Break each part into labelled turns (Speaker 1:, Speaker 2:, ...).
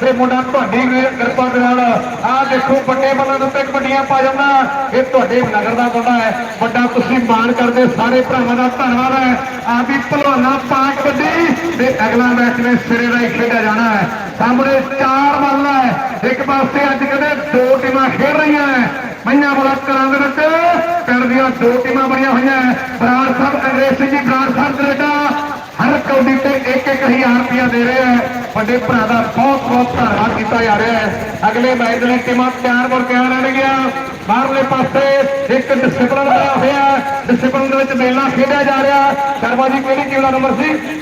Speaker 1: ਤੇ ਮੁੰਡਾ ਤੁਹਾਡੀ ਕਿਰਪਾ ਦੇ ਨਾਲ। ਆਹ ਦੇਖੋ, ਵੱਡੇ ਬੱਲਾਂ ਦੇ ਉੱਤੇ ਕਬੱਡੀਆਂ ਪਾ ਜਾਂਦਾ। ਇਹ ਤੁਹਾਡੇ ਨਗਰ ਦਾ ਮੁੰਡਾ ਹੈ। ਵੱਡਾ ਤੁਸੀਂ ਮਾਣ ਕਰਦੇ, ਸਾਰੇ ਭਰਾਵਾਂ ਦਾ ਧੰਨਵਾਦ ਹੈ। ਆਹ ਭਲਵਾਨਾ ਪਾ ਕਬੱਡੀ ਤੇ ਅਗਲਾ ਮੈਚ ਨੇ ਸਿਰੇ ਦਾ ਹੀ ਖੇਡਿਆ ਜਾਣਾ ਹੈ। ਸਾਹਮਣੇ ਚਾਰ ਮੱਲਾ ਹੈ। ਇੱਕ ਪਾਸੇ ਅੱਜ ਕਹਿੰਦੇ ਦੋ ਟੀਮਾਂ ਖੇਡ ਰਹੀਆਂ ਹੈ। ਮਈਆਂ ਵਾਲਾ ਘਰਾਂ ਦੇ ਵਿੱਚ ਪਿੰਡ ਦੀਆਂ ਦੋ ਟੀਮਾਂ ਬਣੀਆਂ ਹੋਈਆਂ ਹੈ। ਬਰਾੜ ਸਾਹਿਬ, ਅੰਗਰੇਜ਼ ਸਿੰਘ ਜੀ, ਬਰਾੜ ਸਾਹਿਬ, ਕੈਨੇਡਾ। ਹਰ ਕੌਡੀ ਤੇ 1-1000 ਰੁਪਇਆ ਦੇ ਰਿਹਾ ਹੈ। ਵੱਡੇ ਭਰਾ ਦਾ ਬਹੁਤ ਬਹੁਤ ਧੰਨਵਾਦ ਕੀਤਾ ਜਾ ਰਿਹਾ ਹੈ। ਅਗਲੇ ਮੈਚ ਦੇ ਲਈ ਟੀਮਾਂ ਤਿਆਰ ਮੁੜ ਕੇ ਆਉਣਗੀਆਂ ਬਾਹਰਲੇ ਪਾਸੇ ਇੱਕ ਡਿਸਪਲਿਨ ਬਣਿਆ ਹੋਇਆ। ਡਿਸਪਲਿਨ ਦੇ ਵਿੱਚ ਮੇਲਾ ਖੇਡਿਆ ਜਾ ਰਿਹਾ। ਸ਼ਰਮਾ ਜੀ, ਕਿਹੜੀ ਟੀਮ ਦਾ ਨੰਬਰ ਸੀ?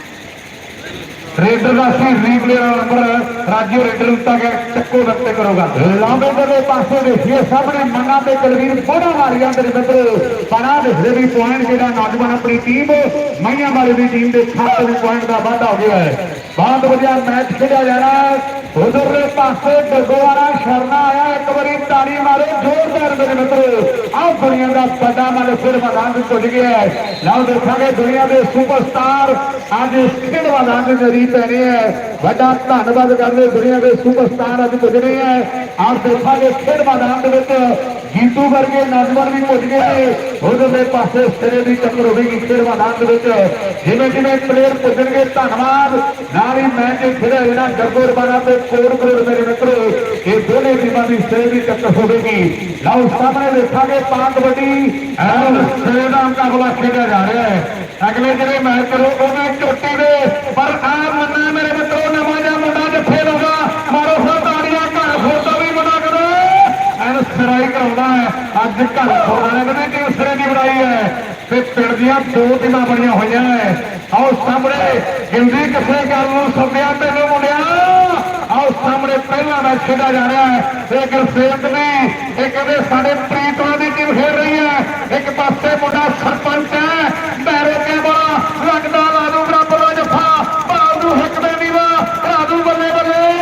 Speaker 1: ਰੇਡਰ ਦਾ ਸੀ ਰੀਪਲੇ ਦਾ ਨੰਬਰ ਰਾਜੂ ਰੇਡਰ ਨੂੰ ਤੱਕ ਚੱਕੋ ਰੱਤੇ ਕਰੋਗਾ ਲਾਂਬੇ ਦੇ ਪਾਸੇ ਦੇਖੀਏ, ਸਾਹਮਣੇ ਮੰਨਾ ਤੇ ਕੁਲਵੀਰ ਬੋੜਾ ਮਾਰੀਆਂ ਦੇ ਮਿੱਤਰ ਬਣਾ ਦੇਖਦੇ ਵੀ ਪੁਆਇੰਟ ਜਿਹੜਾ ਨੌਜਵਾਨ ਆਪਣੀ ਟੀਮ ਮਈਆਂ ਵਾਲੇ ਦੀ ਟੀਮ ਦੇ ਖਾਤੇ ਵਿੱਚ ਪੁਆਇੰਟ ਦਾ ਵਾਧਾ ਹੋ ਗਿਆ ਹੈ। ਬਹੁਤ ਵਧੀਆ ਮੈਚ ਖੇਡਿਆ ਜਾ ਉਧਰਲੇ ਪਾਸੇ ਡਗੋਵਾਰਾ ਸ਼ਰਨਾ ਆਇਆ, ਇੱਕ ਵਾਰੀ ਤਾੜੀ ਮਾਰੇ, ਜ਼ੋਰਦਾਰ ਮੇਰੇ ਮਿੱਤਰ। ਆਹ ਦੁਨੀਆ ਦਾ ਵੱਡਾ ਮਨ ਫਿਰ ਮੈਦਾਨ ਵਿੱਚ ਪੁੱਜ ਗਿਆ ਹੈ। ਲਓ ਦੇਖਾਂਗੇ ਦੁਨੀਆ ਦੇ ਸੁਪਰਸਟਾਰ। ਅੱਜ ਇਸ ਖੇਡ ਮੈਦਾਨ ਦੇ ਜ਼ਰੀਏ ਪੈਣੇ ਹੈ ਵੱਡਾ ਧੰਨਵਾਦ ਕਰਦੇ ਦੁਨੀਆ ਦੇ ਸੁਪਰਸਟਾਰ ਅੱਜ ਪੁੱਜ ਰਹੇ ਹੈ। ਆਹ ਦੇਖਾਂਗੇ ਖੇਡ ਮੈਦਾਨ ਦੇ ਵਿੱਚ ਜੀਤੂ ਵਰਗੇ ਨੌਜਵਾਨ ਵੀ ਪੁੱਜ ਗਏ ਨੇ। ਉਧਰਲੇ ਪਾਸੇ ਸਿਰੇ ਦੀ ਟੱਕਰ ਹੋਵੇਗੀ ਖੇਡ ਮੈਦਾਨ ਦੇ ਵਿੱਚ। ਜਿਵੇਂ ਜਿਵੇਂ ਪਲੇਅਰ ਪੁੱਜਣਗੇ ਧੰਨਵਾਦ। ਨਾਲ ਹੀ ਮੈਚ ਖੇਡਿਆ ਜਿਹੜਾ ਗੱਗੋਰ ਬਾਣਾ ਤੇ ਕੋਰ ਕੋਰ ਮੇਰੇ ਮਿੱਤਰੋ, ਇਹ ਦੋਨੇ ਟੀਮਾਂ ਦੀ ਸਿਰੇ ਦੀ ਟੱਕਰ ਹੋਵੇਗੀ ਲਓ, ਸਾਹਮਣੇ ਦੇਖਾਂਗੇ ਪਾਂ ਕਬੱਡੀ ਐਨ, ਸਿਰੇ ਦਾ ਮੁਕਾਬਲਾ ਖੇਡਿਆ ਜਾ ਰਿਹਾ ਹੈ। ਅਗਲੇ ਜਿਹੜੇ ਮੈਚ ਕਰੋ ਉਹਨੇ ਝੋਟੀ ਦੇ ਪਰ ਆ ਮੰਨਾ ਮੇਰੇ ਮਿੱਤਰੋ ਨਵਾਂ ਜਿਹਾ ਮੁੰਡਾ ਜਿੱਥੇ ਲਗਾ ਮਾਰੋ ਸੋ ਤਾੜੀਆਂ ਘਰ ਫੋਟੋ ਵੀ ਬਣਾ ਕਰੋ ਐਨ ਸਰਾਈ ਕਰਾਉਂਦਾ ਅੱਜ ਘਰ ਵਾਲੇ ਨੇ ਕਿ ਸਿਰੇ ਦੀ ਬਣਾਈ ਹੈ? ਤੇ ਪਿੰਡ ਦੀਆਂ ਦੋ ਟੀਮਾਂ ਬਣੀਆਂ ਹੋਈਆਂ ਹੈ ਆਓ ਸਾਹਮਣੇ ਗਿੰਦੀ ਕਿਸੇ ਗੱਲ ਨੂੰ ਸੱਦਿਆ ਤੈਨੂੰ ਮੁੰਡਿਆ? ਆਓ ਸਾਹਮਣੇ, ਪਹਿਲਾ ਮੈਚ ਖੇਡਿਆ ਜਾ ਰਿਹਾ ਹੈ। ਤੇ ਗੁਰਸੇਵਕ ਨੇ ਇਹ ਕਹਿੰਦੇ, ਸਾਡੇ ਪ੍ਰੀਤਵਾ ਦੀ ਟੀਮ ਖੇਡ ਰਹੀ ਹੈ। ਇੱਕ ਪਾਸੇ ਮੁੰਡਾ ਸਰਪੰਚ ਹੈ। ਬੈਰੋ ਕੇ ਬੜਾ ਲੱਗਦਾ ਲਾਦੂ ਬਰਾਬਰ ਦਾ ਜੱਫਾ। ਬਾਦੂ ਹੱਕਦੇ ਨੀਵਾ ਰਾਜੂ ਬੱਲੇ ਬੱਲੇ।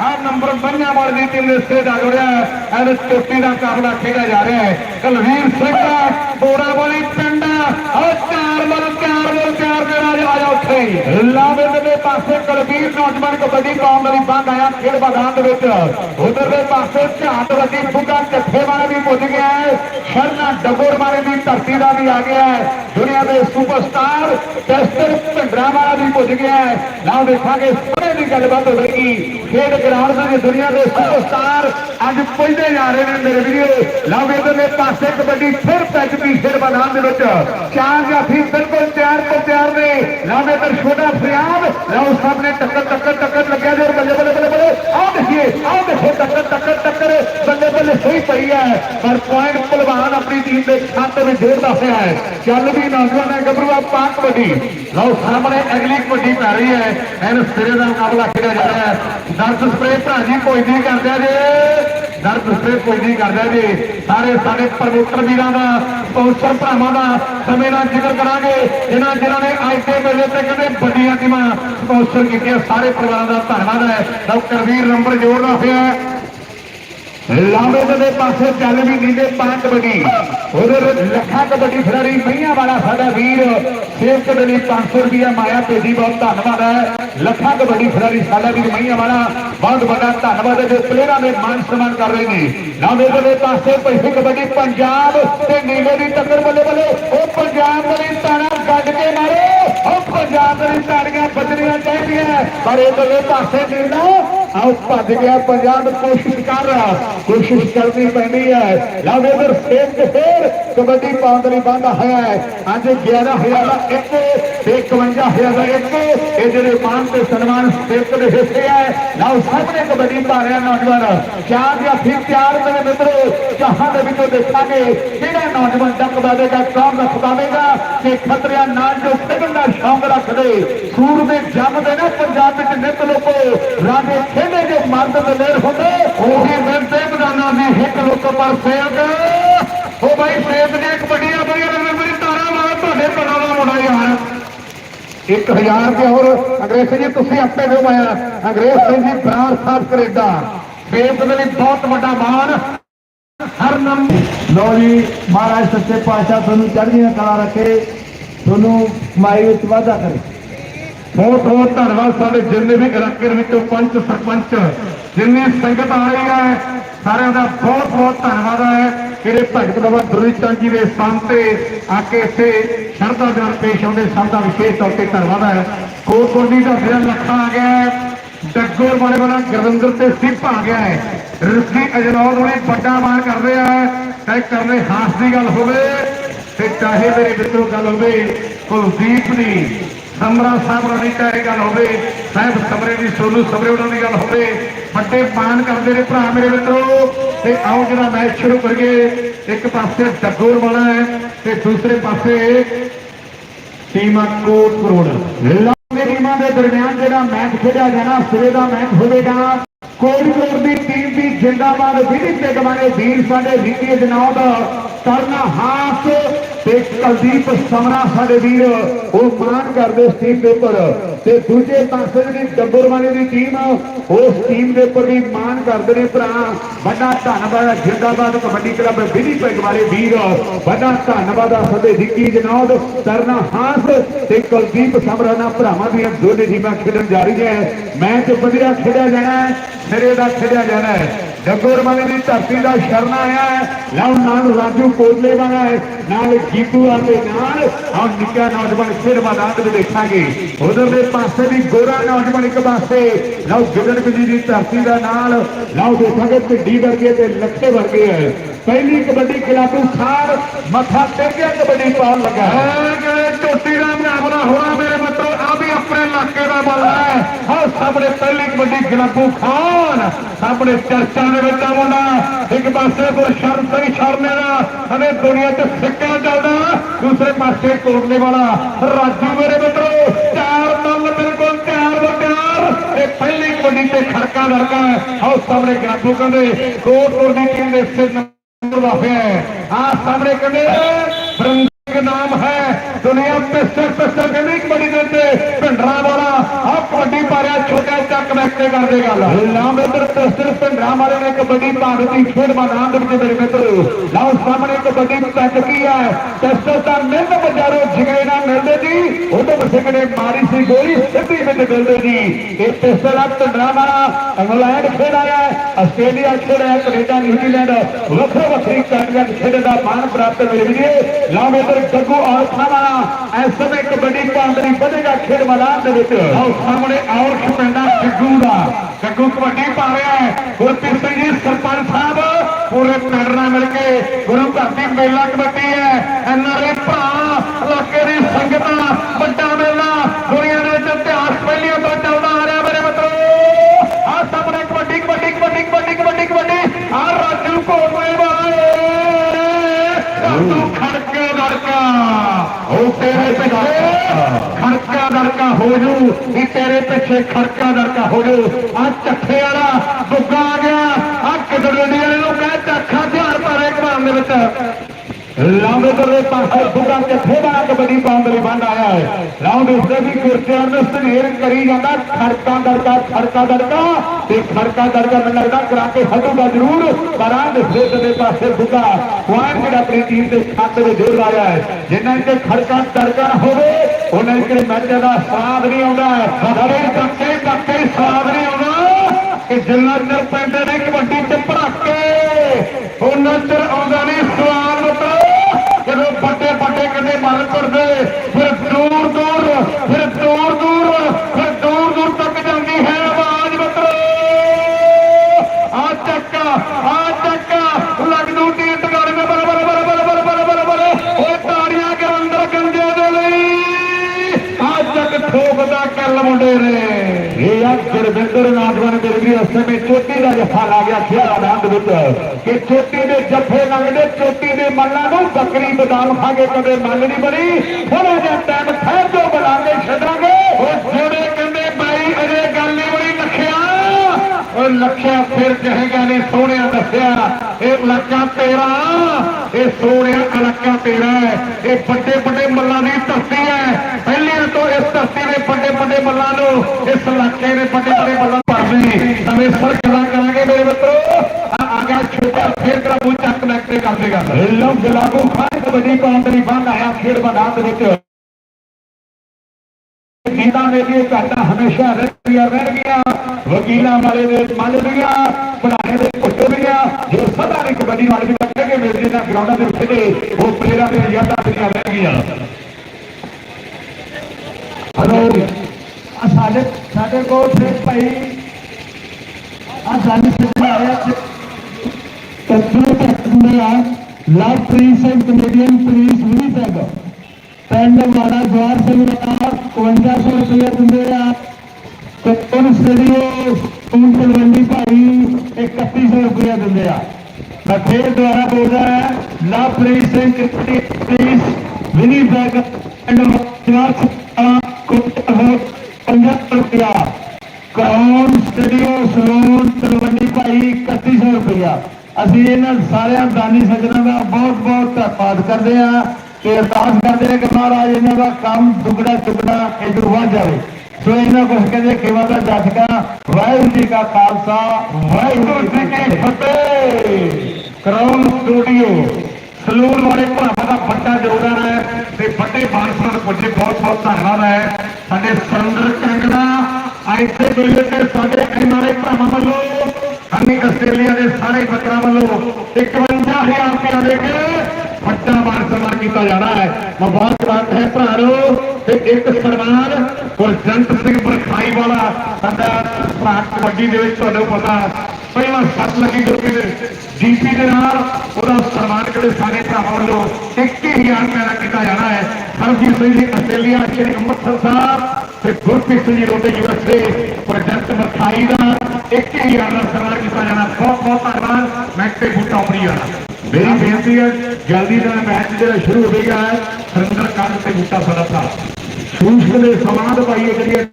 Speaker 1: ਆ ਨੰਬਰ ਬੰਨਿਆ ਵਾਲੀ ਦੀ ਟੀਮ ਦੇ ਸੇ ਦਾ ਜੁੜਿਆ ਹੈ ਚੋਟੀ ਦਾ ਮੁਕਾਬਲਾ ਖੇਡਿਆ ਜਾ ਰਿਹਾ ਹੈ। ਕਲਵੀਰ ਸਿੰਘ ਬੋੜਾ ਵਾਲੀ ਪਿੰਡ ਆ ਚਾਰ ਮਲ ਚਾਰ ਮਲ ਚਾਰ ਦੇ ਰਾਜ ਆਇਆ ਉੱਥੇ ਲਾਵੇ ਦੇ ਪਾਸੇ ਕਲਵੀਰ ਨੌਜਵਾਨ ਕਬੱਡੀ ਕੌਮ ਵਾਲੀ ਬੰਦ ਆਇਆ ਖੇਡ ਮੈਦਾਨ ਦੇ ਵਿੱਚ ਉਧਰ ਦੇ ਪਾਸੇ ਝਾਟ ਵੱਡੀ ਫੁੱਗਾ ਚੱਠੇ ਵਾਲਾ ਵੀ ਪੁੱਜ ਗਿਆ ਹੈ ਸ਼ਰਨਾ ਡਬੋਰ ਵਾਲੇ ਦੀ ਧਰਤੀ ਦਾ ਵੀ ਆ ਗਿਆ ਹੈ ਦੁਨੀਆ ਦੇ ਸੁਪਰਸਟਾਰ ਟੈਸਟਰ ਭਿੰਡਰਾ ਵਾਲਾ ਵੀ ਪੁੱਜ ਗਿਆ ਹੈ ਨਾਲ ਦੇਖਾਂਗੇ ਸਾਰੇ ਦੀ ਗੱਲਬਾਤ ਹੋਵੇਗੀ ਖੇਡ ਗਰਾਊਂਡ ਦੇ ਵਿੱਚ ਦੁਨੀਆ ਦੇ ਸੁਪਰਸਟਾਰ ਅੱਜ ਪੁੱਜਦੇ ਜਾ ਰਹੇ ਨੇ ਮੇਰੇ ਵੀਰੋ ਲਓ ਇਧਰਲੇ ਪਾਸੇ ਕਬੱਡੀ ਫਿਰ ਪੈਚ ਦੀ ਖੇਡ ਮੈਦਾਨ ਦੇ ਵਿੱਚ ਚਾਰ ਜਾਫੀ ਬਿਲਕੁਲ ਤਿਆਰ ਤੋਂ ਤਿਆਰ ਨੇ। ਲਓ ਇਧਰ ਛੋਟਾ ਫਰਿਆਦ। ਲਓ ਸਾਹਮਣੇ ਟੱਕਰ ਟੱਕਰ ਟੱਕਰ ਲੱਗਿਆ ਜੇ ਬੱਲੇ ਬੱਲੇ ਬੱਲੇ ਬੱਲੇ। ਆਹ ਦੇਖੀਏ, ਆਹ ਦੇਖੋ ਟੱਕਰ ਟੱਕਰ ਟੱਕਰ। ਬੱਲੇ ਬੱਲੇ, ਸਹੀ ਪਈ ਹੈ। ਪਰ ਪੁਆਇੰਟ ਭਲਵਾਨ ਆਪਣੀ ਟੀਮ ਦੇ ਖਾਤੇ ਵਿੱਚ ਜੋੜਦਾ ਹੋਇਆ ਹੈ। ਚੱਲ ਵੀ ਨੌਜਵਾਨ ਹੈ, ਗੱਭਰੂਆ ਪਾਕ ਕਬੱਡੀ। ਲਓ ਸਾਹਮਣੇ ਅਗਲੀ ਕਬੱਡੀ ਪੈ ਰਹੀ ਹੈ। ਐਨ ਸਿਰੇ ਦਾ ਮੁਕਾਬਲਾ ਖੇਡਿਆ ਜਾ ਰਿਹਾ ਹੈ। ਦਰਦ ਸਪਰੇ ਭਰਾ ਜੀ, ਕੋਈ ਨਹੀਂ ਕਰਦਾ ਜੇ ਦਰਦ ਸਪਰੇ ਕੋਈ ਕਰਦਾ ਜੀ। ਸਾਰੇ ਸਾਡੇ ਪ੍ਰਮੋਟਰ ਵੀਰਾਂ ਦਾ, ਸਪਾਂਸਰ ਭਰਾਵਾਂ ਦਾ ਸਮੇਂ ਨਾਲ ਜ਼ਿਕਰ ਕਰਾਂਗੇ। ਇਹਨਾਂ ਜਿਨ੍ਹਾਂ ਨੇ ਅੱਜ ਦੇ ਮੇਲੇ ਤੇ ਕਹਿੰਦੇ ਵੱਡੀਆਂ ਟੀਮਾਂ ਸਪਾਂਸਰ ਕੀਤੀਆਂ। ਸਾਰੇ ਪਰਿਵਾਰਾਂ ਦਾ ਧੰਨਵਾਦ ਹੈ। ਡਾਕਟਰ ਵੀਰ ਨੰਬਰ ਜੋੜਦਾ ਹੋਇਆ ਹੈ। ਦੇ ਪਾਸੇ ਚੱਲ ਵੀ ਨੀਂਦੇ ਪੰਜ ਕਬੱਡੀ। ਉਹਦੇ ਲੱਖਾਂ ਕਬੱਡੀ ਖਿਡਾਰੀ ਮਈਆਂ ਵਾਲਾ ਸਾਡਾ ਵੀਰ। ਸੇਵਕ ਦੇ ਲਈ 500 ਰੁਪਇਆ ਮਾਇਆ ਭੇਜੀ। ਬਹੁਤ ਧੰਨਵਾਦ ਹੈ। ਲੱਖਾਂ ਕਬੱਡੀ ਖਿਡਾਰੀ ਸਾਡਾ ਵੀਰ ਮਈਆਂ ਵਾਲਾ, ਬਹੁਤ ਵੱਡਾ ਧੰਨਵਾਦ ਹੈ ਪਲੇਅਰਾਂ ਦੇ ਮਾਨ ਸਨਮਾਨ ਕਰ ਰਹੇ ਨੇ। ਲਾਂਬੇ ਦੇ ਪਾਸੇ ਪਹਿਲੀ ਕਬੱਡੀ, ਪੰਜਾਬ ਤੇ ਨੀਲੇ ਦੀ ਟੱਕਰ ਬੱਲੇ ਬੱਲੇ। ਉਹ ਪੰਜਾਬ ਵਾਲੀ ਤਾਣਾ ਕੱਢ ਕੇ ਮਾਰੇ। ਉਹ ਪੰਜਾਬ ਵਾਲੀ ਤਾੜੀਆਂ ਬੱਜਣੀਆਂ ਚਾਹੀਦੀਆਂ। ਪਰ ਇਧਰਲੇ ਪਾਸੇ ਨੀਲਾ ਆਓ ਭੱਜ ਗਿਆ ਪੰਜਾਬ ਕੋਸ਼ਿਸ਼ ਕਰ ਰਿਹਾ ਕੋਸ਼ਿਸ਼ ਕਰਨੀ ਪੈਂਦੀ ਹੈ ਲਓ ਇਧਰ ਸੇਮ ਕੇ ਫੇਰ ਕਬੱਡੀ ਪਾਉਣ ਦੇ ਲਈ ਬੰਦਾ ਹੋਇਆ ਹੈ ਅੱਜ 11000 ਦਾ ਇੱਕ ਤੇ 51000 ਦਾ ਇੱਕ ਇਹ ਜਿਹੜੇ ਮਾਨ ਤੇ ਸਨਮਾਨ ਸੇਵਕ ਦੇ ਹਿੱਸੇ ਹੈ ਲਓ ਸਾਹਮਣੇ ਕਬੱਡੀ ਪਾ ਰਿਹਾ ਨੌਜਵਾਨ ਚਾਰ ਜਾਂ ਫਿਰ ਤਿਆਰ ਮੇਰੇ ਮਿੱਤਰੋ ਚਾਹਾਂ ਦੇ ਵਿੱਚੋਂ ਦੇਖਾਂਗੇ ਕਿਹੜਾ ਨੌਜਵਾਨ ਡੱਕ ਬਾਵੇਗਾ ਕੌਣ ਰਖਵਾਵੇਗਾ ਕਿ ਖਤਰਿਆਂ ਨਾਲ ਜੋ ਖੇਡਣ ਦਾ ਸ਼ੌਂਕ ਰੱਖਦੇ, ਸੂਰ ਦੇ ਜੰਮਦੇ ਨੇ ਪੰਜਾਬ ਵਿੱਚ ਨਿਤ ਲੋਕੋ ਰਾਜੇ ਖੇਡੇ ਜੋ ਮਰਦ ਦਲੇਰ ਹੁੰਦੇ, ਉਹੀ ਮਿਹਨਤੇ ਬਦਾਨਾ ਦੀ ਹਿੱਕ ਲੁੱਕ ਪਰ ਸੇਵਕ ਉਹ ਬਾਈ ਸੇਵਕ ਨੇ ਕਬੱਡੀਆਂ ਬੜੀਆਂ ਨੇ ਮੇਰੀ ਤਾਰਾ ਮਾਰ ਤੁਹਾਡੇ ਪਿੰਡਾਂ ਦਾ ਮੁੰਡਾ ਯਾਰ। 1000 ਰੁਪਏ ਹੋਰ, ਅੰਗਰੇਜ਼ ਜੀ, ਤੁਸੀਂ ਆਪੇ ਦਿਓ ਮੈਂ ਅੰਗਰੇਜ਼ ਸਿੰਘ ਜੀ ਬਰਾੜ ਸਾਹਿਬ ਕੈਨੇਡਾ। ਸੇਵਕ ਦੇ ਲਈ ਬਹੁਤ ਵੱਡਾ ਮਾਣ। ਹਰ ਨੰਮ
Speaker 2: ਲੋ ਜੀ, ਮਹਾਰਾਜ ਸੱਚੇ ਪਾਤਸ਼ਾਹ ਤੁਹਾਨੂੰ ਚੜ੍ਹਦੀਆਂ ਕਲਾ ਰੱਖੇ, ਤੁਹਾਨੂੰ ਕਮਾਈ ਵਿੱਚ ਵਾਧਾ ਕਰੇ।
Speaker 1: ਬਹੁਤ ਬਹੁਤ ਧੰਨਵਾਦ ਸਾਡੇ ਜਿੰਨੇ ਵੀ ਇਲਾਕੇ ਵਿੱਚੋਂ ਪੰਚ ਸਰਪੰਚ, ਜਿੰਨੀ ਸੰਗਤ ਆ ਰਹੀ ਹੈ, ਸਾਰਿਆਂ ਦਾ ਬਹੁਤ ਬਹੁਤ ਧੰਨਵਾਦ ਹੈ। ਜਿਹੜੇ ਭਗਤ ਬਾਬਾ ਗੁਰੂ ਜੀ ਦੇ ਸਥਾਨ ਤੇ ਆ ਕੇ ਇੱਥੇ ਸ਼ਰਧਾ ਦੇ ਨਾਲ ਪੇਸ਼ ਆਉਂਦੇ, ਸਭ ਦਾ ਵਿਸ਼ੇਸ਼ ਤੌਰ ਤੇ ਧੰਨਵਾਦ ਹੈ। ਕੋਟਕੋਟੀ ਦਾ ਫਿਰ ਲੱਖਾਂ ਆ ਗਿਆ ਹੈ ਡੱਗੋਰ ਵਾਲੇ ਵਾਲਾ ਗੁਰਵਿੰਦਰ ਤੇ ਸਿੱਪ ਆ ਗਿਆ ਹੈ। ਰੁਕੀ ਅਜਨੌਰ ਵਾਲੇ ਵੱਡਾ ਮਾਰ ਕਰਦੇ ਆ ਚਾਹੇ ਕਰਨੇ ਹਾਸ ਦੀ ਗੱਲ ਹੋਵੇ ਤੇ ਚਾਹੇ ਮੇਰੇ ਮਿੱਤਰੋ ਗੱਲ ਹੋਵੇ, ਕੁਲਦੀਪ ਦੀ ਸਮਰਾ ਸਾਹਿਬ ਨਾਲ ਚਾਹੇ ਗੱਲ ਹੋਵੇ, ਸਾਹਿਬ ਸਮਰੇ ਦੀ, ਸੋਨੂ ਸਮਰੇ ਉਹਨਾਂ ਦੀ ਗੱਲ ਹੋਵੇ, ਵੱਡੇ ਮਾਨ ਕਰਦੇ ਨੇ ਭਰਾ ਮੇਰੇ ਮਿੱਤਰੋ। ਤੇ ਆਓ ਜਿਹੜਾ ਮੈਚ ਸ਼ੁਰੂ ਕਰੀਏ, ਇੱਕ ਪਾਸੇ ਡੱਗੋਰ ਵਾਲਾ ਹੈ ਤੇ ਦੂਸਰੇ ਪਾਸੇ ਟੀਮਾਂ ਕੋਟ ਕਰੋੜ।
Speaker 2: ਲੰਬੇ ਟੀਮਾਂ ਦੇ ਦਰਮਿਆਨ ਜਿਹੜਾ ਮੈਚ ਖੇਡਿਆ ਜਾਣਾ ਸਵੇਰ ਦਾ ਮੈਚ ਹੋਵੇਗਾ। ਕੋਰੀਡੋਰ ਦੀ ਟੀਮ ਦੀ ਜਿੰਦਾਬਾਦ ਵਿਧੀ ਤੇ ਗਵਾਣੇ ਵੀਰ ਸਾਡੇ ਰਿੱਕੀ ਜਨੌਦ ਕਰਨਾ ਹਾਸ ਤੇ ਕੁਲਦੀਪ ਸਮਰਾ ਸਾਡੇ ਵੀਰ, ਉਹ ਮਾਨ ਕਰਦੇ ਸਟੀਮ ਦੇ ਉੱਪਰ ਤੇ ਦੂਜੇ ਪਾਸੇ ਜਿਹੜੀ ਡੱਬਰ ਦੀ ਟੀਮ ਉਸ ਟੀਮ ਦੇ ਉੱਪਰ ਵੀ ਮਾਨ ਕਰਦੇ ਨੇ ਭਰਾ। ਵੱਡਾ ਧੰਨਵਾਦ ਜਿੰਦਾਬਾਦ ਕਬੱਡੀ ਕਲੱਬ ਵਿਧੀ ਪੈਗ ਵਾਲੇ ਵੀਰ। ਵੱਡਾ ਧੰਨਵਾਦ ਆ ਸਦੇ ਰਿੱਕੀ ਜਨੌਦ, ਤਰਨਾ ਹਾਸ ਤੇ ਕੁਲਦੀਪ ਸਮਰਾ ਨਾਲ ਭਰਾਵਾਂ ਦੀਆਂ ਦੋਨੇ ਟੀਮਾਂ ਖੇਡਣ ਜਾ ਰਹੀਆਂ ਮੈਚ ਵਧੀਆ ਖੇਡਿਆ ਜਾਣਾ ਹੈ ਸਿਰੇ ਦਾ ਖੇਡਿਆ ਜਾਣਾ ਹੈ। ਜੱਗੋਰ ਦੀ ਧਰਤੀ ਦਾ ਸ਼ਰਨ ਆਇਆ ਹੈ, ਲਓ ਨਾਲ ਰਾਜੂ ਕੋਟਲੇ ਵਾਲਾ ਹੈ, ਨਾਲ ਜੀਤੂ ਆ ਨਾਲ। ਆ ਨਿੱਕਾ ਨੌਜਵਾਨ ਫਿਰ ਮੈਦਾਨ ਦੇ ਦੇਖਾਂਗੇ। ਉਧਰ ਦੇ ਪਾਸੇ ਵੀ ਗੋਰਾ ਨੌਜਵਾਨ ਇੱਕ ਪਾਸੇ। ਲਓ ਜਗਨ ਬਿਜ਼ੀ ਦੀ ਧਰਤੀ ਦਾ ਨਾਲ। ਲਓ ਦੇਖਾਂਗੇ ਭਿੱਡੀ ਵਰਗੇ ਤੇ ਲੱਖੇ ਵਰਗੇ ਹੈ। ਪਹਿਲੀ ਕਬੱਡੀ ਖਿਲਾਫੂ ਖਾਰ ਮੱਥਾ ਟੇਕਿਆ, ਕਬੱਡੀ ਪਾਉਣ ਲੱਗਾ ਹੈ।
Speaker 1: ਕਿ ਝੋਟੀ ਦਾ ਮੁਕਾਬਲਾ ਹੋਣਾ ਮੇਰੇ ਮਿੱਤਰੋ ਆ ਵੀ ਆਪਣੇ ਇਲਾਕੇ ਦਾ ਬੱਲ ਹੈ। ਸਾਹਮਣੇ ਪਹਿਲੀ ਕਬੱਡੀ ਖਿਲਾਫੂ ਖਾਨ ਸਾਹਮਣੇ ਚਰਚਾ ਦੇ ਵਿੱਚ ਆ ਮੁੰਡਾ ਇੱਕ ਪਾਸੇ ਗੁਰਸ਼ਰਨ ਸਿੰਘ ਸ਼ਰਨੇ ਦਾ ਹਨੇ ਦੁਨੀਆ 'ਚ ਸਿੱਕਾ ਚੱਲਦਾ ਦੂਸਰੇ ਪਾਸੇ ਕੋਟਲੇ ਵਾਲਾ ਰਾਜੂ ਮੇਰੇ ਮਿੱਤਰੋ ਚਾਰ ਮੱਲ ਬਿਲਕੁਲ ਤਿਆਰ ਵਟਿਆਰ ਇਹ ਪਹਿਲੀ ਕਬੱਡੀ ਤੇ ਖੜਕਾ ਦਰਕਾ ਹੈ ਆਓ ਸਾਹਮਣੇ ਗਰਾਫੂ ਕਹਿੰਦੇ ਕੋਟਪੁਰ ਦੀ ਟੀਮ ਦੇ ਸਿਰ ਵਾਫਿਆ ਆ ਸਾਹਮਣੇ ਕਹਿੰਦੇ ਬਰੰਗ ਨਾਮ ਹੈ ਦੁਨੀਆ ਪਿਸਟਲ ਪਿਸਟਲ ਕਹਿੰਦੇ ਇੱਕ ਬੜੀ ਦੇ ਤੇ ਭਿੰਡਰਾ ਵਾਲਾ ਆ ਕਬੱਡੀ ਪਾਰਿਆ ਛੋਟਾ ਚੱਕ ਬੈਕਟੇ ਕਰਦੇ ਗੱਲ
Speaker 2: ਲਾਮੇਦਰ ਤਸਰ ਪਿੰਡਰਾ ਵਾਲੇ ਨੇ ਕਬੱਡੀ ਭਾਰਤ ਦੀ ਖੇਡ ਮੈਦਾਨ ਦੇ ਵਿੱਚ ਮੇਰੇ ਮਿੱਤਰ। ਲਓ ਸਾਹਮਣੇ ਕਬੱਡੀ ਪੈਕ ਕੀ ਹੈ? ਤਸਰ ਤਾਂ ਮਿੰਦ ਬਜਾਰੋ ਜਿਗਰੇ ਨਾਲ ਮਿਲਦੇ ਜੀ। ਉਹਦੇ ਵਸਕੜੇ ਮਾਰੀ ਸੀ ਗੋਲੀ ਸਿੱਧੀ ਵਿੱਚ ਮਿਲਦੇ ਜੀ। ਇਹ ਪਿਸਤਲ ਆ ਪਿੰਡਰਾ ਵਾਲਾ ਇੰਗਲੈਂਡ ਖੇਡ ਆਇਆ ਹੈ, ਆਸਟ੍ਰੇਲੀਆ ਖੇਡ ਆਇਆ ਕੈਨੇਡਾ ਨਿਊਜ਼ੀਲੈਂਡ ਵੱਖੋ ਵੱਖਰੀ ਕੰਟਰੀਆਂ ਖੇਡ ਦਾ ਮਾਣ ਪ੍ਰਾਪਤ ਮੇਰੇ ਵੀਰੇ। ਲਾਮੇਦਰ ਗੱਗੂ ਔਰਖਾ ਵਾਲਾ ਇਸ ਸਮੇਂ ਕਬੱਡੀ ਕਾਂਦਰੀ ਵਧੇਗਾ ਖੇਡ ਮੈਦਾਨ ਦੇ ਵਿੱਚ।
Speaker 1: ਆਓ ਸਾਹਮਣੇ ਔਰ ਪਿੰਡਾ ਗੱਗੂ ਦਾ ਗੱਗੂ ਕਬੱਡੀ ਪਾ ਰਿਹਾ ਹੈ ਗੁਰਪ੍ਰੀਤ ਸਿੰਘ ਜੀ ਸਰਪੰਚ ਸਾਹਿਬ ਪੂਰੇ ਪਿੰਡ ਨਾਲ ਮਿਲ ਕੇ ਗੁਰੂ ਘਰ ਦੀ ਮੇਲਾ ਕਬੱਡੀ ਹੈ ਐਨਆਰਏ ਭਰਾ ਇਲਾਕੇ ਦੀ ਸੰਗਤਾਂ ਵੱਡਾ ਮੇਲਾ ਦੁਨੀਆ ਦੇ ਵਿੱਚ ਇਤਿਹਾਸ ਪਹਿਲੀਆਂ ਤੋਂ ਚੱਲਦਾ ਆ ਰਿਹਾ ਮੇਰੇ ਮਿੱਤਰੋ ਆ ਸਾਹਮਣੇ ਕਬੱਡੀ ਕਬੱਡੀ ਕਬੱਡੀ ਕਬੱਡੀ ਕਬੱਡੀ ਕਬੱਡੀ ਆ ਰਾਜੂ ਕੋਟਲੇ ਵਾਲੇ ਰਾਜੂ ਖੜਕੇ ਲੜਕਾ ਉਹ ਤੇਰੇ ਪਿੱਛੇ ਖੜਕਾ ਹੋ ਜੂ ਵੀ ਤੇਰੇ ਪਿੱਛੇ ਖੜਕਾ ਦੜਕਾ ਹੋ ਜੂ। ਆ ਚੱਠੇ ਵਾਲਾ ਬੁੱਗਾ ਆ ਗਿਆ। ਆ ਕਿਦੜੋਡੀ ਵਾਲੇ ਨੂੰ ਕਹਿ ਚੱਖਾ ਧਿਆਨ ਪਾਰੇ ਘਰਾਂ ਦੇ ਵਿੱਚ।
Speaker 2: ਲਾਉਂਦੇ ਦੇ ਪਾਸੇ ਬੁੱਗਾ ਕਿੱਥੇ ਕਬੱਡੀ ਪਾਉਣ ਦੇ ਲਈ ਬੰਦ ਆਇਆ ਹੈ। ਲਾਉਂਦੇ ਉਸਦੇ ਵੀ ਕੁਰਸੀਆਂ ਨੂੰ ਸਨੇਰ ਕਰੀ ਜਾਂਦਾ, ਖੜਕਾ ਦੜਕਾ ਖੜਕਾ ਦੜਕਾ ਤੇ ਖੜਕਾ ਦੜਕਾ ਮੈਨੂੰ ਲੱਗਦਾ ਕਰਾ ਕੇ ਹਟੂਗਾ ਜ਼ਰੂਰ, ਪਰ ਆਹ ਦੇ ਦੇ ਪਾਸੇ ਬੁੱਗਾ ਪੁਆਇੰਟ ਜਿਹੜਾ ਆਪਣੀ ਟੀਮ ਦੇ ਖਾਤੇ ਵਿੱਚ ਜੋੜ ਲਾਇਆ ਹੈ। ਜਿੰਨਾ ਕਿ ਖੜਕਾ ਦੜਕਾ ਹੋਵੇ, ਉਹਨਾਂ ਦੇ ਮੈਚ ਦਾ ਸਵਾਦ ਨਹੀਂ ਆਉਂਦਾ।
Speaker 1: ਸਾਰੇ ਧੱਕੇ ਧੱਕੇ ਸਵਾਦ ਨਹੀਂ ਆਉਂਦਾ। ਕਿ ਜਿੰਨਾ ਚਿਰ ਮੁੰਡੇ ਨੇ।
Speaker 2: ਇਹ ਆ ਗੁਰਵਿੰਦਰ ਨਾਗਵਨ ਗੁਰਵੀ ਉਸ ਸਮੇਂ ਚੋਟੀ ਦਾ ਜੱਫਾ ਲਾ ਗਿਆ ਖੇਡ ਮੈਦਾਨ ਦੇ ਵਿੱਚ, ਕਿ ਚੋਟੀ ਦੇ ਜੱਫੇ ਲੰਘਦੇ, ਚੋਟੀ ਦੇ ਮੱਲਾਂ ਨੂੰ ਬੱਕਰੀ ਬਦਾਮ ਖਾ ਕੇ ਕਦੇ ਮੱਲ ਨਹੀਂ ਬਣੀ। ਥੋੜਾ ਜਿਹਾ ਟਾਈਮ ਠਹਿਰ ਜੋ ਬੁਲਾਂਗੇ ਛੱਡਾਂਗੇ।
Speaker 1: ਉਹ ਜਿਹੜੇ ਕਹਿੰਦੇ, ਬਾਈ, ਅਜੇ ਗੱਲ ਨਹੀਂ ਬਣੀ ਲੱਖਿਆ ਉਹ ਲੱਖਿਆ ਫਿਰ ਕਹੇਗਾ ਨੇ ਸੋਹਣਿਆ ਦੱਸਿਆ, ਇਹ ਲੱਕਾ ਤੇਰਾ, ਇਹ ਸੋਹਣਿਆ ਇਲਾਕਾ ਤੇਰਾ ਇਹ ਵੱਡੇ ਵੱਡੇ ਮੱਲਾਂ के वे बड़े बड़े बल्ला पाने हमें सर खड़ा कराएँगे मेरे मित्रों। हाँ, आगे छोटा खेल का वो चाक मैक्टे कर देगा। लोग गुलाबों खाए कबड्डी को
Speaker 2: अंदर बंद आया खेल मैदान में होते हो नेता ने भी कहता हमेशा रह गया रह गया। वकीला वाले ने मान ਦੇ ਕੁੱਟ ਗਿਆ ਜੋ ਸਦਾ ਨੇ ਕਬੱਡੀ ਵਾਲੇ ਵੀ ਕਹਿੰਦੇ ਕਿ ਮੇਰੇ ਨਾਲ ਗਰਾਊਂਡਾਂ ਦੇ ਉੱਤੇ ਦੇ ਉਹ ਪਲੇਅਰਾਂ ਦੇ ਯਾਦਾਂ ਦੀਆਂ ਰਹਿ
Speaker 3: ਗਈਆਂ ਹਲੋ ਸਾਡੇ ਸਾਡੇ ਕੋਲ ਫਿਰ ਭਾਈ ਆ ਸਾਡੇ ਸਿੱਧਾ ਆਇਆ ਤੱਥੂ ਤੱਕਦੇ ਆ ਲਵਪ੍ਰੀਤ ਸਿੰਘ ਕਮੇਡੀਅਨ ਪ੍ਰੀਸ ਵਿਨੀਪੈਗ ਪਿੰਡ ਮਾੜਾ ਜਵਾਰ ਸਿੰਘ ਦਾ 5500 ਰੁਪਏ ਦਿੰਦੇ ਆ। ਤੇ ਕੋਨ ਸਟੂਡੀਓ ਕੌਣ ਤਲਵੰਡੀ ਭਾਈ 3100 ਰੁਪਏ ਦਿੰਦੇ ਆ। ਮੈਂ ਫੇਰ ਦੁਆਰਾ ਬੋਲਦਾ ਹੈ ਲਵਪ੍ਰੀਤ ਸਿੰਘ ਕਮੇਡੀਅਨ ਪ੍ਰੀਸ ਵਿਨੀਪੈਗ ਪਿੰਡ ਮਾੜਾ ਜਵਾਰ ਸਿੰਘ ਦਾ 50 ਰੁਪਇਆ ਕੌਣ ਸਟੂਡੀਓ ਸਲੂਨ ਤਲਵੰਡੀ ਭਾਈ 3100 ਰੁਪਇਆ ਅਸੀਂ ਇਹਨਾਂ ਸਾਰਿਆਂ ਦਾਨੀ ਸੱਜਣਾਂ ਦਾ ਬਹੁਤ ਬਹੁਤ ਧੰਨਵਾਦ ਕਰਦੇ ਹਾਂ ਤੇ ਅਰਦਾਸ ਕਰਦੇ ਹਾਂ ਕਿ ਮਹਾਰਾਜ ਇਹਨਾਂ ਦਾ ਕੰਮ ਦੁਗਣਾ ਚੁਗਣਾ ਇਧਰ ਵੱਧ ਜਾਵੇ। ਸੋ ਇਹਨਾਂ ਕੁਝ ਕਹਿੰਦੇ ਖੇਵਾ ਦਾ ਜੱਜਕਾ ਵਾਹਿਗੁਰੂ ਜੀ ਕਾ ਖਾਲਸਾ, ਵਾਹਿਗੁਰੂ ਜੀ ਕੀ ਫਤਿਹ।
Speaker 2: ਕਰਾਉਨ ਸਟੂਡੀਓ ਸਲੂਨ ਵਾਲੇ ਭਰਾਵਾਂ ਦਾ ਵੱਡਾ ਯੋਗਦਾਨ ਹੈ ਤੇ ਵੱਡੇ ਬਾਂਸਰ ਪੁੱਜੇ ਬਹੁਤ ਬਹੁਤ ਧੰਨਵਾਦ ਹੈ। ਸਾਡੇ ਸੁਰਿੰਦਰ ਕੰਗਣਾ ਆਈਸੇ ਤੇ ਸਾਡੇ ਐਨਆਰਆਈ ਭਰਾਵਾਂ ਵੱਲੋਂ ਅੰਨੀ ਆਸਟ੍ਰੇਲੀਆ ਦੇ ਸਾਰੇ ਬੱਕਰਾਂ ਵੱਲੋਂ 51000 ਰੁਪਏ ਦੇ ਕੇ ਵੱਡਾ ਮਾਨ ਸਨਮਾਨ ਕੀਤਾ ਜਾਣਾ ਹੈ। ਮੁਬਾਰਕਬਾਦ ਹੈ ਭਰਾਰੋ ਤੇ ਇੱਕ ਸਨਮਾਨ ਗੁਰਜੰਟ ਸਿੰਘ ਬਰਖਾਈ ਵਾਲਾ ਸਾਡਾ ਭਰਾ ਕਬੱਡੀ ਦੇ ਵਿੱਚ ਤੁਹਾਨੂੰ ਪਤਾ, ਪਹਿਲਾਂ ਸੱਤ ਲੱਗੀ ਗੁਰਪੀ ਦੇ ਜੀਪੀ ਦੇ ਨਾਲ, ਉਹਦਾ ਸਨਮਾਨ ਜਿਹੜੇ ਸਾਰੇ ਭਰਾਵਾਂ ਵੱਲੋਂ 21000 ਰੁਪਏ ਦਾ ਕੀਤਾ ਜਾਣਾ ਹੈ। ਸਰਬਜੀਤ ਸਿੰਘ ਜੀ ਆਸਟ੍ਰੇਲੀਆ ਸ਼੍ਰੀ ਅੰਮ੍ਰਿਤਸਰ ਸਾਹਿਬ ਤੇ ਗੁਰਪ੍ਰੀਤ ਜੀ ਰੋਡੇ ਯੂਐਸ ਦੇ ਪ੍ਰੋਜੈਕਟ ਮਰਖਾਈ ਦਾ 21000 ਦਾ ਸਨਮਾਨ ਕੀਤਾ ਜਾਣਾ ਬਹੁਤ ਬਹੁਤ ਧੰਨਵਾਦ। ਮੈਂ ਤੇ ਬੂਟਾ ਉਪਰੀ ਵਾਲਾ ਮੇਰੀ ਬੇਨਤੀ ਹੈ, ਜਲਦੀ ਨਾਲ ਮੈਚ ਜਿਹੜਾ ਸ਼ੁਰੂ ਹੋ ਸਰਿੰਦਰ ਕੰਨ ਤੇ ਬੂਟਾ ਸਾਡਾ ਭਰਾ ਸੂਸ਼ਕ ਦੇ ਸਮਾਦ ਪਾਈਏ ਕਰੀਏ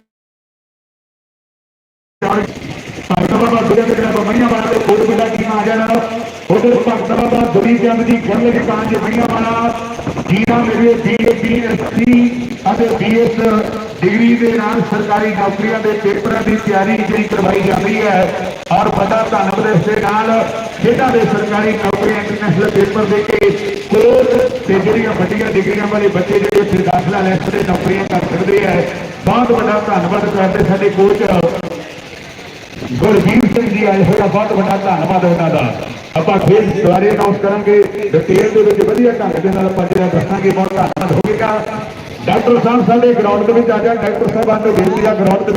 Speaker 2: ਭਗਤ ਬਾਬਾ ਜਿਹੜਾ ਬੰਮੀਆਂ ਵਾਲਾ ਤੇ ਕੋਟ ਬਿਲਾ ਕੀ ਆ ਜਾਣਾ ਉਧਰ ਭਗਤ ਬਾਬਾ ਦੁਨੀ ਚੰਦ ਦੀ ਗੱਲ ਦੇ ਕਾਂਜ ਬੰਮੀਆਂ ਵਾਲਾ ਜੀਰਾ ਮੇਰੇ ਬੀਏਪੀ ਐਸਸੀ ਅਤੇ ਬੀਐਸ ਡਿਗਰੀ ਦੇ ਨਾਲ ਸਰਕਾਰੀ ਨੌਕਰੀਆਂ ਦੇ ਪੇਪਰਾਂ ਦੀ ਤਿਆਰੀ ਜਿਹੜੀ ਕਰਵਾਈ ਜਾਂਦੀ ਹੈ। ਔਰ ਬੜਾ ਧੰਨਵਾਦ ਇਸ ਦੇ ਨਾਲ ਖੇਡਾਂ ਦੇ ਸਰਕਾਰੀ ਨੌਕਰੀਆਂ ਇੰਟਰਨੈਸ਼ਨਲ ਪੇਪਰ ਦੇ ਕੇ ਕੋਰਸ ਤੇ ਜਿਹੜੀਆਂ ਵੱਡੀਆਂ ਡਿਗਰੀਆਂ ਵਾਲੇ ਬੱਚੇ ਜਿਹੜੇ ਇੱਥੇ ਦਾਖਲਾ ਲੈ ਸਕਦੇ, ਨੌਕਰੀਆਂ ਕਰ ਸਕਦੇ ਹੈ। ਬਹੁਤ ਵੱਡਾ ਧੰਨਵਾਦ ਕਰਦੇ ਸਾਡੇ ਕੋਚ ਗੁਰਜੀਤ ਸਿੰਘ ਜੀ ਆਏ ਹੋਇਆ ਬਹੁਤ ਵੱਡਾ ਧੰਨਵਾਦ ਉਹਨਾਂ ਦਾ। ਆਪਾਂ ਫਿਰ ਦੁਬਾਰੇ ਅਨਾਉਂਸ ਕਰਾਂਗੇ ਡਿਟੇਲ ਦੇ ਵਿੱਚ ਵਧੀਆ ਢੰਗ ਦੇ ਨਾਲ ਆਪਾਂ ਜਿਹੜਾ ਦੱਸਾਂਗੇ, ਬਹੁਤ ਧੰਨਵਾਦ। ਹੋਵੇਗਾ ਡਾਕਟਰ ਸਾਹਿਬ ਸਾਡੇ ਗਰਾਊਂਡ ਦੇ ਵਿੱਚ ਆ ਜਾਣ, ਡਾਕਟਰ ਸਾਹਿਬਾਨ ਨੂੰ ਬੇਨਤੀ ਆ ਗਰਾਊਂਡ ਦੇ ਵਿੱਚ